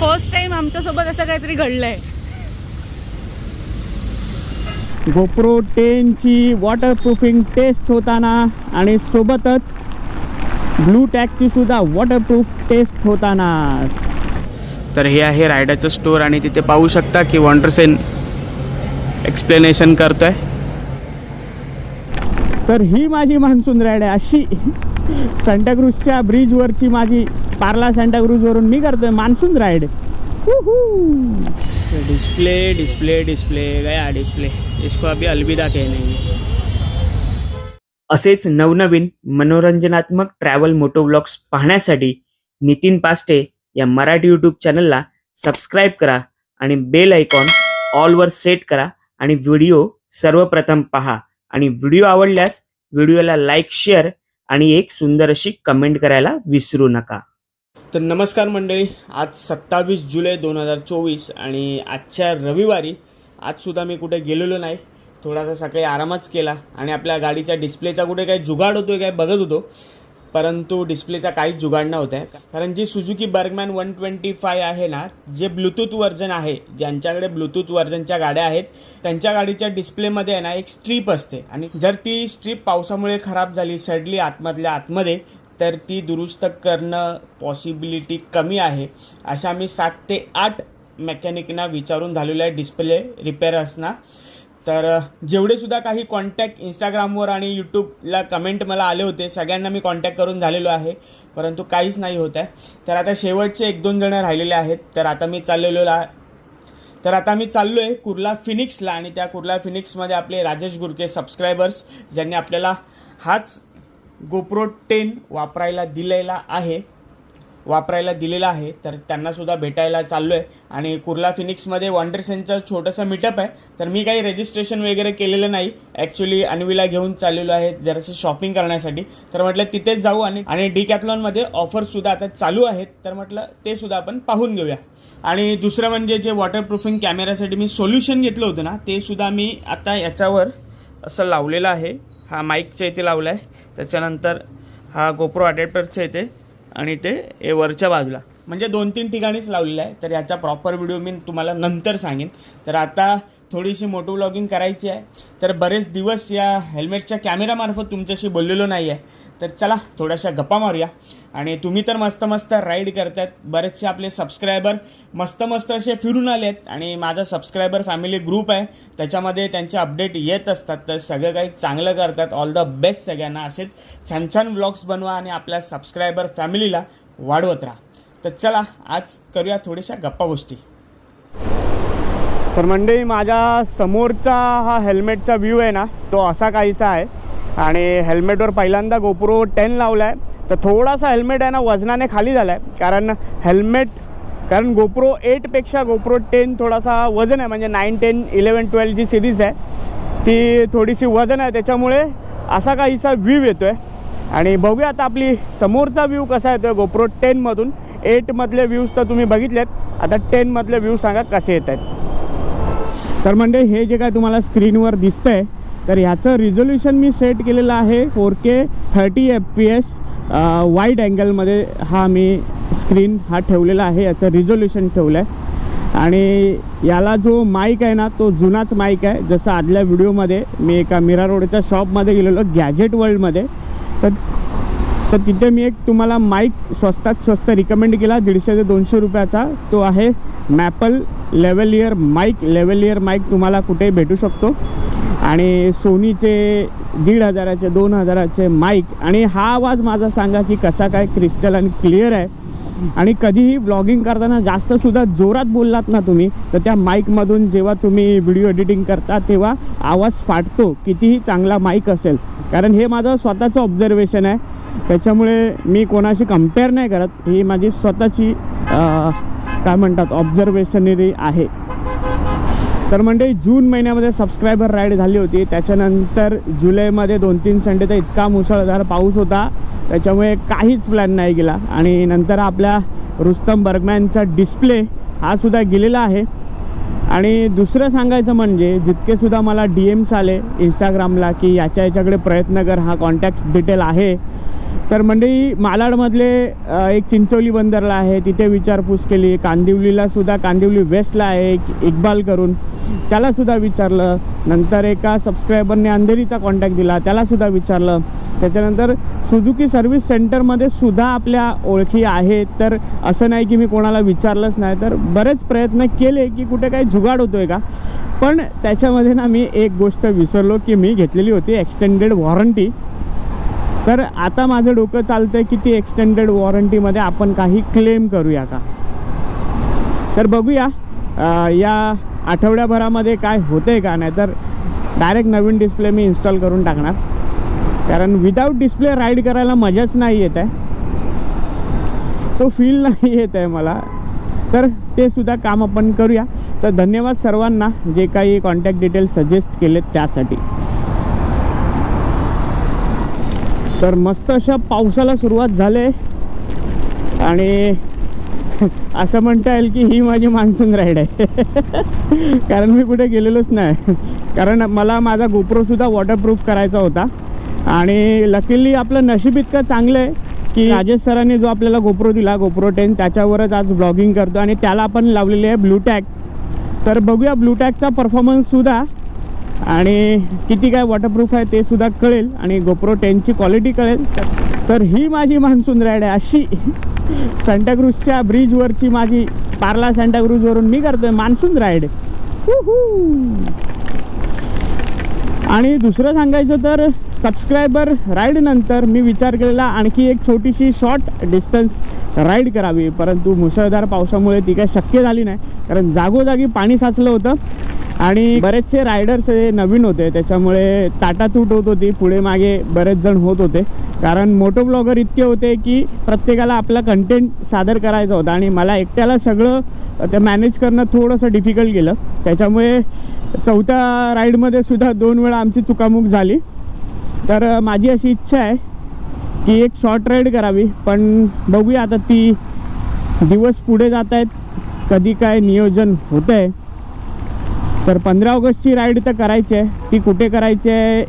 First time आमच्यासोबत असं काहीतरी घडलंय. गोप्रो टेनची वॉटरप्रूफिंग टेस्ट होताना आणि सोबतच ब्लू टॅगची सुद्धा वॉटरप्रूफ टेस्ट होताना. तर हे आहे रायडरचं स्टोअर आणि तिथे पाहू शकता की वॉन्डरसेन एक्सप्लेनेशन करतोय. तर ही माझी मान्सून राईड आहे. अशी सांताक्रूजच्या ब्रिजवरची माझी पार्ला सांताक्रूजवरून मी करतोय monsoon ride display display display गया डिस्प्ले इसको अभी अलविदा कहने हैं. असेच नवनवीन मनोरंजनात्मक ट्रॅव्हल मोटो ब्लॉग्स पाहण्यासाठी नितीन पास्टे या मराठी यूट्यूब चॅनलला सबस्क्राईब करा आणि बेल आयकॉन ऑलवर सेट करा आणि व्हिडिओ सर्वप्रथम पहा. आणि व्हिडिओ आवडल्यास व्हिडिओला लाईक शेअर आणि एक सुंदर अशी कमेंट करायला विसरू नका. तर नमस्कार मंडळी आज सत्तावीस जुलै दोन हजार चोवीस आणि आजच्या रविवारी आजसुद्धा मी कुठे गेलेलो नाही. थोडासा सकाळी आरामच केला आणि आपल्या गाडीच्या डिस्प्लेचा कुठे काही जुगाड होतोय काय बघत होतो. परंतु डिस्प्लेचा काहीच जुगाड नव्हता. कारण जी Suzuki Burgman one twenty five आहे ना जे ब्लूटूथ वर्जन आहे ज्यांच्याकडे ब्लूटूथ वर्जनच्या गाड्या आहेत त्यांच्या गाडीच्या डिस्प्लेमध्ये आहे ना एक स्ट्रीप असते. आणि जर ती स्ट्रीप पावसामुळे खराब झाली सडली आतमधल्या आतमध्ये तर ती दुरुस्त करणं पॉसिबिलिटी कमी आहे. अशा मी सात ते आठ मेकॅनिकना विचारून झालेलं आहे डिस्प्ले रिपेअरर्सना तर जेवढे सुद्धा काही कॉन्टॅक्ट इंस्टाग्रामवर आणि यूट्यूबला कमेंट मला आले होते सगळ्यांना मी कॉन्टॅक्ट करून झालेलो आहे परंतु काहीच नाही होत आहे. तर आता शेवटचे एक दोन जण राहिलेले आहेत तर आता मी चाललेलो तर आता मी चाललो आहे कुर्ला फिनिक्सला आणि त्या कुर्ला फिनिक्समध्ये आपले राजेश गुरके सबस्क्रायबर्स ज्यांनी आपल्याला हाच गोप्रो टेन वापरायला दिलेला आहे. वापरायला दिलेला आहे. तर त्यांनासुद्धा भेटायला चाललो आहे आणि कुर्ला फिनिक्समध्ये वॉन्डरसेनचं छोटंसं मीटअप आहे. तर मी काही रजिस्ट्रेशन वगैरे केलेलं नाही. ॲक्च्युली अन्वीला घेऊन चाललेलो आहे जरासं शॉपिंग करण्यासाठी. तर म्हटलं तिथेच जाऊ आणि आणि डी कॅथलॉनमध्ये ऑफर्ससुद्धा आता चालू आहेत. तर म्हटलं ते सुद्धा आपण पाहून घेऊया. आणि दुसरं म्हणजे जे वॉटरप्रूफिंग कॅमेऱ्यासाठी मी सोल्युशन घेतलं होतं ना ते सुद्धा मी आता याच्यावर असं लावलेलं आहे. हा माईकच्या इथे लावला आहे त्याच्यानंतर हा गोप्रो अडॅप्टरच्या इथे आणि ते हे वरच्या बाजूला. म्हणजे दोन तीन ठिकाणीच लावलेलं आहे. तर याचा प्रॉपर व्हिडिओ मी तुम्हाला नंतर सांगेन. तर आता थोडीशी मोटो व्लॉगिंग करायची आहे. तर बरेच दिवस या हेल्मेटच्या कॅमेरामार्फत तुमच्याशी बोललेलो नाही आहे तर चला थोड्याशा गप्पा मारूया. आणि तुम्ही तर मस्त मस्त राईड करतायत. बरेचसे आपले सबस्क्रायबर मस्त मस्त असे फिरून आले आहेत आणि माझा सबस्क्रायबर फॅमिली ग्रुप आहे. त्याच्यामध्ये त्यांचे अपडेट येत असतात. तर सगळं काही चांगलं करतात. ऑल द बेस्ट सगळ्यांना. असेच छान छान ब्लॉग्स बनवा आणि आपल्या सबस्क्रायबर फॅमिलीला वाढवत राहा. तर चला आज करूया थोड्याशा गप्पा गोष्टी. तर मंडळी माझ्या समोरचा हा हेल्मेटचा व्ह्यू आहे ना तो असा काहीसा आहे. आणि हेल्मेटवर पहिल्यांदा गोप्रो टेन लावला आहे तर थोडासा हेल्मेट आहे ना वजनाने खाली झाला आहे कारण हेल्मेट कारण गोप्रो एटपेक्षा गोप्रो टेन थोडासा वजन आहे. म्हणजे nine ten eleven twelve G series आहे. ती थोडीशी वजन आहे. त्याच्यामुळे असा काहीसा व्ह्यू येतो आहे आणि बघूया आता आपली समोरचा व्ह्यू कसा येतो आहे गोप्रो टेनमधून एटमधले व्ह्यूज तर तुम्ही बघितलेत. आता टेनमधले व्ह्यू सांगा कसे येत आहेत तर म्हणजे हे जे काय तुम्हाला स्क्रीनवर दिसतंय तर ह्याचं रिझोल्युशन मी सेट केलेलं आहे four K thirty F P S wide अँगलमध्ये हा मी स्क्रीन हा ठेवलेला आहे याचं रिझोल्युशन ठेवलं आहे आणि याला जो माईक आहे ना तो जुनाच माईक आहे. जसं आदल्या व्हिडिओमध्ये मी एका मिरा रोडच्या शॉपमध्ये गेलेलो गॅजेट वर्ल्डमध्ये तर तर तिथे मी एक तुम्हाला माईक स्वस्तात स्वस्त रिकमेंड केला. दीडशे ते दोनशे रुपयाचा. तो आहे maple lavalier mic lavalier mic तुम्हाला कुठेही भेटू शकतो. आणि सोनीचे दीड हजाराचे दोन हजाराचे माईक आणि हा आवाज माझा सांगा की कसा काय क्रिस्टल आणि क्लिअर आहे. आणि कधीही ब्लॉगिंग करताना जास्तसुद्धा जोरात बोललात ना तुम्ही तर त्या माईकमधून जेव्हा तुम्ही व्हिडिओ एडिटिंग करता तेव्हा आवाज फाटतो. कितीही चांगला माईक असेल. कारण हे माझं स्वतःचं ऑब्झर्वेशन आहे. त्याच्यामुळे मी कोणाशी कंपेअर नाही करत. ही माझी स्वतःची काय म्हणतात ऑब्झर्वेशनरी आहे. तर म्हणजे जून महिन्यामध्ये सबस्क्रायबर राईड झाली होती. त्याच्यानंतर जुलैमध्ये दोन तीन संडे तर इतका मुसळधार पाऊस होता. त्याच्यामुळे काहीच प्लॅन नाही गेला आणि नंतर आपल्या रुस्तम बर्गमॅनचा डिस्प्ले हा सुद्धा गेलेला आहे. आणि दुसरं सांगायचं म्हणजे जितकेसुद्धा मला डी एम्स आले इंस्टाग्रामला की याच्या याच्याकडे प्रयत्न कर हा कॉन्टॅक्ट डिटेल आहे. तर मंडळी मालाडमधले एक चिंचोली बंदरला आहे तिथे विचारपूस केली. कांदिवलीला सुद्धा कांदिवली वेस्टला आहे एक इक्बाल करून. त्यालासुद्धा विचारलं. नंतर एका सबस्क्रायबरने अंधेरीचा कॉन्टॅक्ट दिला. त्यालासुद्धा विचारलं. त्याच्यानंतर सुझुकी सर्व्हिस सेंटरमध्ये सुद्धा आपल्या ओळखी आहेत. तर असं नाही की मी कोणाला विचारलंच नाही. तर बरेच प्रयत्न केले की कुठे काही जुगाड होतो आहे का? पण त्याच्यामध्ये ना मी एक गोष्ट विसरलो की मी घेतलेली होती एक्सटेंडेड वॉरंटी तर आता माझं डोकं चालतं आहे की ती एक्सटेंडेड वॉरंटीमध्ये आपण काही क्लेम करूया का? तर बघूया या आठवड्याभरामध्ये काय होतं आहे का? नाही तर डायरेक्ट नवीन डिस्प्ले मी इन्स्टॉल करून टाकणार. कारण विदाऊट डिस्प्ले राईड करायला मजाच नाही येत आहे. तो फील नाही येत आहे मला. तर ते सुद्धा काम आपण करूया. तर धन्यवाद सर्वांना जे काही कॉन्टॅक्ट डिटेल्स सजेस्ट केलेत त्यासाठी. तर मस्त अशा पावसाला सुरुवात झाले आणि असं म्हणता येईल की ही माझी मान्सून राईड आहे. कारण मी कुठे गेलेलोच नाही. कारण मला माझा गोप्रोसुद्धा वॉटरप्रूफ करायचा होता. आणि लकीली आपलं नशीब इतकं चांगलं आहे की राजेश सरांनी जो आपल्याला गोप्रो दिला गोप्रो टेन त्याच्यावरच आज ब्लॉगिंग करतो आणि त्याला आपण लावलेली आहे ब्लू टॅग तर बघूया ब्लू टॅगचा परफॉर्मन्ससुद्धा आणि किती काय वॉटरप्रूफ आहे ते सुद्धा कळेल आणि गोप्रो टेनची क्वालिटी कळेल. तर ही माझी मान्सून राईड आहे. अशी सांताक्रूजच्या ब्रिजवरची माझी पार्ला सांताक्रूजवरून मी करतोय मान्सून राईड आणि दुसरं सांगायचं तर सबस्क्रायबर राईडनंतर मी विचार केलेला आणखी एक छोटीशी शॉर्ट डिस्टन्स राईड करावी. परंतु मुसळधार पावसामुळे ती काय शक्य झाली नाही. कारण जागोजागी पाणी साचलं होतं. आणि बरेचसे रायडर्स हे नवीन होते त्याच्यामुळे ताटातूट होत होती पुढे मागे बरेच जण होत होते. कारण मोटो ब्लॉगर इतके होते की प्रत्येकाला आपला कंटेंट सादर करायचा होता आणि मला एकट्याला सगळं ते मॅनेज करणं थोडंसं डिफिकल्ट गेलं. त्याच्यामुळे चौथ्या राईडमध्ये सुद्धा दोन वेळा आमची चुकामुक झाली. तर माझी अशी इच्छा आहे की एक शॉर्ट राईड करावी पण बघूया आता ती दिवस पुढे जात आहेत कधी काय नियोजन होतं आहे तर पंधरा ऑगस्टची राईड तर करायची आहे. ती कुठे करायची आहे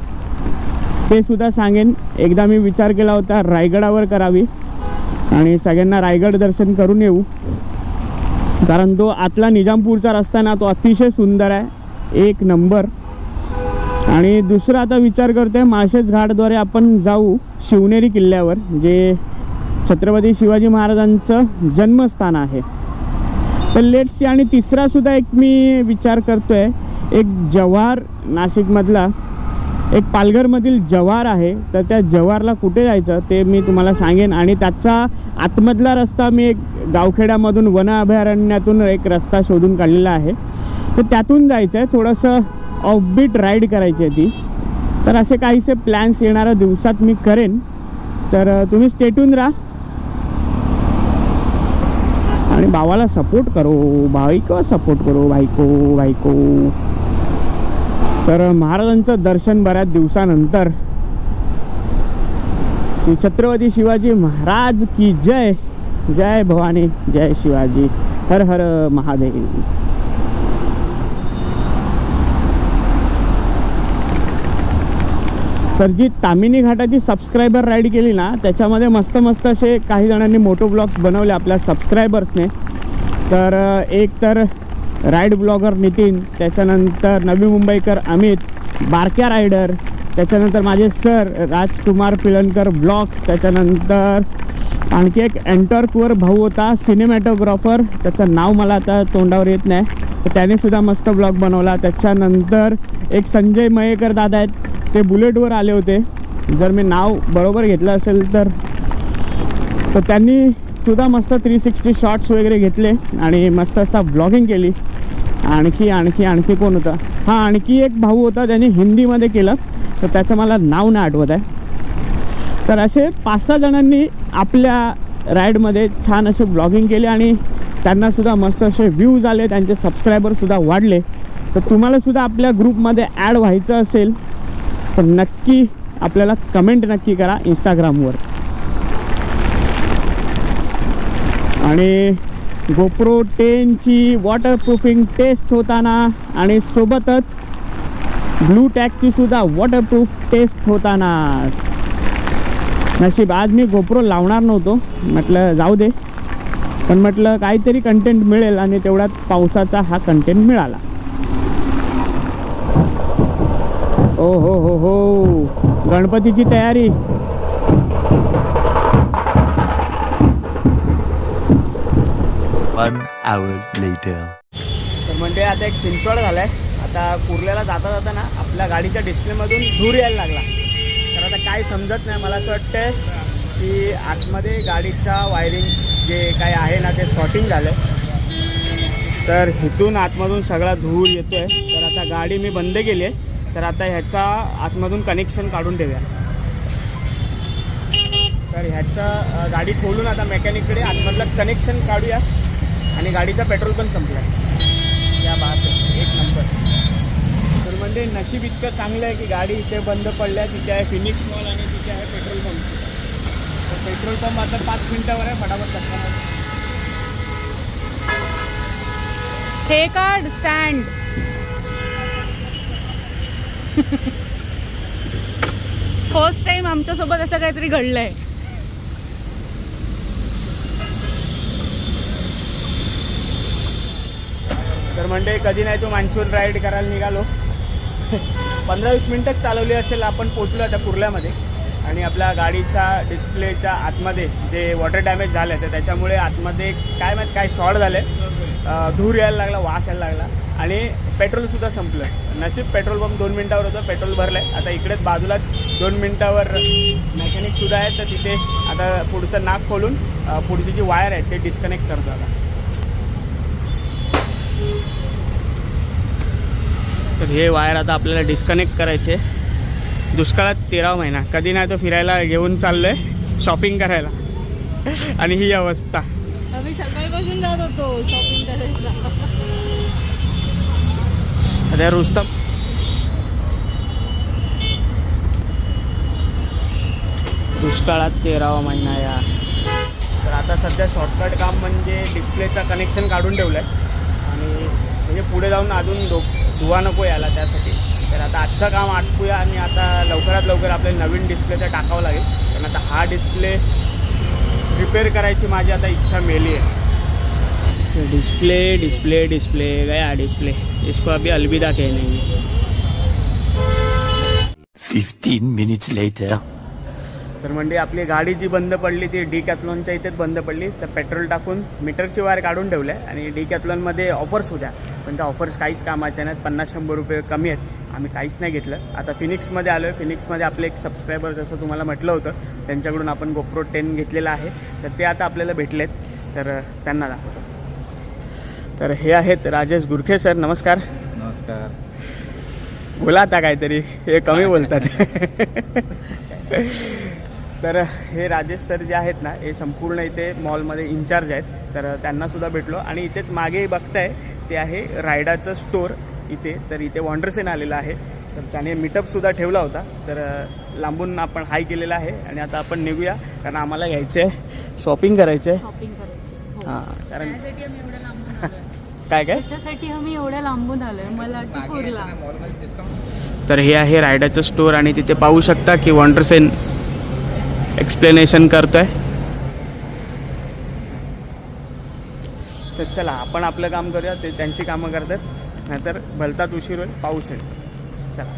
ते सुद्धा सांगेन. एकदा मी विचार केला होता रायगडावर करावी. आणि सगळ्यांना रायगड दर्शन करून येऊ. कारण तो आतला निजामपूरचा रस्ता ना तो अतिशय सुंदर आहे. एक नंबर. आणि दुसरा आता विचार करतोय माळशेज घाटद्वारे आपण जाऊ शिवनेरी किल्ल्यावर जे छत्रपती शिवाजी महाराजांचं जन्मस्थान आहे. तर लेट्स आणि तिसरासुद्धा एक मी विचार करतो आहे एक जव्हार नाशिकमधला एक पालघरमधील जव्हार आहे. तर त्या जव्हारला कुठे जायचं ते मी तुम्हाला सांगेन. आणि त्याचा आतमधला रस्ता मी एक गावखेड्यामधून वन अभयारण्यातून एक रस्ता शोधून काढलेला आहे. तर त्यातून जायचं आहे थोडंसं ऑफबीट राईड करायची आहे ती. तर असे काहीसे प्लॅन्स येणाऱ्या दिवसात मी करेन. तर तुम्ही स्टेटून राहा. आणि भावाला सपोर्ट करो भाईको सपोर्ट करो भाईको भाईको. तर महाराजांचं दर्शन बऱ्याच दिवसानंतर. श्री छत्रपती शिवाजी महाराज की जय. जय भवानी जय शिवाजी. हर हर महादेव. तर जी तामिनी घाटाची सबस्क्रायबर राईड केली ना त्याच्यामध्ये मस्त मस्त असे काही जणांनी मोटो ब्लॉग्स बनवले आपल्या सबस्क्रायबर्सने तर एक तर राईड ब्लॉगर नितीन त्याच्यानंतर नवी मुंबईकर अमित बारक्या रायडर त्याच्यानंतर माझे सर राजकुमार पिळणकर ब्लॉग्स त्याच्यानंतर आणखी एक अँटॉर्कवर भाऊ होता सिनेमॅटोग्राफर त्याचं नाव मला आता तोंडावर येत नाही. तर त्याने सुद्धा मस्त ब्लॉग बनवला. त्याच्यानंतर एक संजय मयेकर दादा आहेत ते बुलेटवर आले होते. जर मी नाव बरोबर घेतलं असेल तर. तर त्यांनी सुद्धा मस्त थ्री सिक्स्टी शॉट्स वगैरे घेतले आणि मस्त असा ब्लॉगिंग केली. आणखी आणखी आणखी कोण होतं? हां आणखी एक भाऊ होता त्यांनी हिंदीमध्ये केलं. तर त्याचं मला नाव नाही आठवत आहे. तर असे पाच सहा जणांनी आपल्या राईडमध्ये छान असे ब्लॉगिंग केले आणि त्यांनासुद्धा मस्त असे व्ह्यूज आले. त्यांचे सबस्क्रायबरसुद्धा वाढले. तर तुम्हालासुद्धा आपल्या ग्रुपमध्ये ॲड व्हायचं असेल तर नक्की आपल्याला कमेंट नक्की करा इंस्टाग्रामवर आणि गोप्रो टेनची वॉटरप्रूफिंग टेस्ट होताना आणि सोबतच ब्लू टॅगची सुद्धा वॉटरप्रूफ टेस्ट होताना. नशीब आज मी गोप्रो लावणार नव्हतो. म्हटलं जाऊ दे. पण म्हटलं काहीतरी कंटेंट मिळेल आणि तेवढ्यात पावसाचा हा कंटेंट मिळाला. ओ हो हो हो. गणपतीची तयारी. One hour later. तर म्हणजे आता एक सिंचवड झालाय. आता कुर्ल्याला जाता जाता ना आपल्या गाडीच्या डिस्प्लेमधून धूर यायला लागला. तर आता काय समजत नाही मला असं वाटतंय की आतमध्ये गाडीचा वायरिंग जे काय आहे ना ते शॉर्टिंग झालं तर इथून आतमधून सगळा धूर येतोय. तर आता गाडी मी बंद केली आहे. तर आता ह्याचा आतमधून कनेक्शन काढून ठेवूया तर ह्याचा गाडी खोलून आता मेकॅनिककडे आतमधलं कनेक्शन काढूया. आणि गाडीचा पेट्रोल पण संपला. या बात एक नंबर तर म्हणजे नशीब इतकं चांगलं आहे की गाडी इथे बंद पडल्या तिथे आहे फिनिक्स मॉल आणि तिथे आहे पेट्रोल पंप तर पेट्रोल पंप आता पाच मिनिटावर आहे फटाफट धक्का हे स्टँड फर्स्ट टाइम आमच्यासोबत असं काहीतरी घडलंय. तर म्हणजे कधी नाही तू मान्सून राईड करायला निघालो. पंधरा वीस मिनटंच चालवली असेल आपण पोचलो आता कुर्ल्यामध्ये. आणि आपल्या गाडीचा डिस्प्लेच्या आतमध्ये जे वॉटर डॅमेज झालं आहे तर त्याच्यामुळे आतमध्ये काय माहीत काय शॉर्ट झाले धूर यायला लागला वास यायला लागला. आणि पेट्रोलसुद्धा संपलं. नशीब पेट्रोल पंप दोन मिनटावर होतं पेट्रोल भरलं आहे आता इकडेच बाजूला दोन मिनटावर मेकॅनिकसुद्धा आहे तर तिथे आता पुढचं नाक खोलून पुढची जी वायर आहे ते डिस्कनेक्ट करतो आता. तर हे वायर आता आपल्याला डिस्कनेक्ट करायचे. दुष्काळात तेरावा महिना. कधी नाही तो फिरायला घेऊन चाललो आहे शॉपिंग करायला. आणि ही अवस्था. आम्ही सकाळपासून जात होतो शॉपिंग करायला. अरे रुस्तम. दुष्काळात तेरावा महिना या. तर आता सध्या शॉर्टकट काम म्हणजे डिस्प्लेचं कनेक्शन काढून ठेवलं आहे आणि म्हणजे पुढे जाऊन अजून दो धुवा नको याला त्यासाठी. आता आजचं काम आटपूया आणि आता लवकरात लवकर आपल्याला नवीन डिस्प्लेचं टाकावं लागेल. कारण आता हा डिस्प्ले रिपेअर करायची माझी आता इच्छा मेली आहे. डिस्प्ले डिस्प्ले डिस्प्ले गया डिस्प्ले इसको अभी अलविदा कहने Fifteen minutes later. तर म्हणजे आपली गाडी जी बंद पडली ती डी कॅथलॉनच्या इथेच बंद पडली. तर पेट्रोल टाकून मीटरची वायर काढून ठेवल्या आणि डी कॅथलॉनमध्ये ऑफर्स होत्या. पण त्या ऑफर्स काहीच कामाच्या नाहीत. पन्नास शंभर रुपये कमी आहेत. आम्ही काहीच नाही घेतलं. आता फिनिक्समध्ये आलो आहे फिनिक्समध्ये आपले एक सबस्क्रायबर जसं तुम्हाला म्हटलं होतं त्यांच्याकडून आपण गोप्रो टेन घेतलेला आहे. तर ते आता आपल्याला भेटलेत. तर त्यांना दाखवतो. तर हे आहेत राजेश गुरखे सर. नमस्कार. नमस्कार. बोला आता काहीतरी. हे कमी बोलतात. तर हे राजेश सर जे आहेत ना हे संपूर्ण इथे मॉलमध्ये इन्चार्ज आहेत. तर त्यांना सुद्धा भेटलो आणि इथेच मागे बघताय ते आहे रायडाचं स्टोर इथे. तर इथे वॉन्डरसेन आलेला आहे. तर त्याने मीटअपसुद्धा ठेवला होता. तर लांबून आपण हाय केलेला आहे आणि आता आपण निघूया. कारण आम्हाला घ्यायचं आहे शॉपिंग करायचं आहे शॉपिंग करायची हो. हां कारण काय काय? त्याच्यासाठी आम्ही एवढ्या लांबून आलोय. मला तर हे आहे रायडाचं स्टोर आणि तिथे पाहू शकता की वॉन्डरसेन एक्सप्लेनेशन करतो आहे तर चला आपण आपलं काम करूया ते त्यांची कामं करतात. नाहीतर भलतात उशीर होईल पाऊस आहे चला.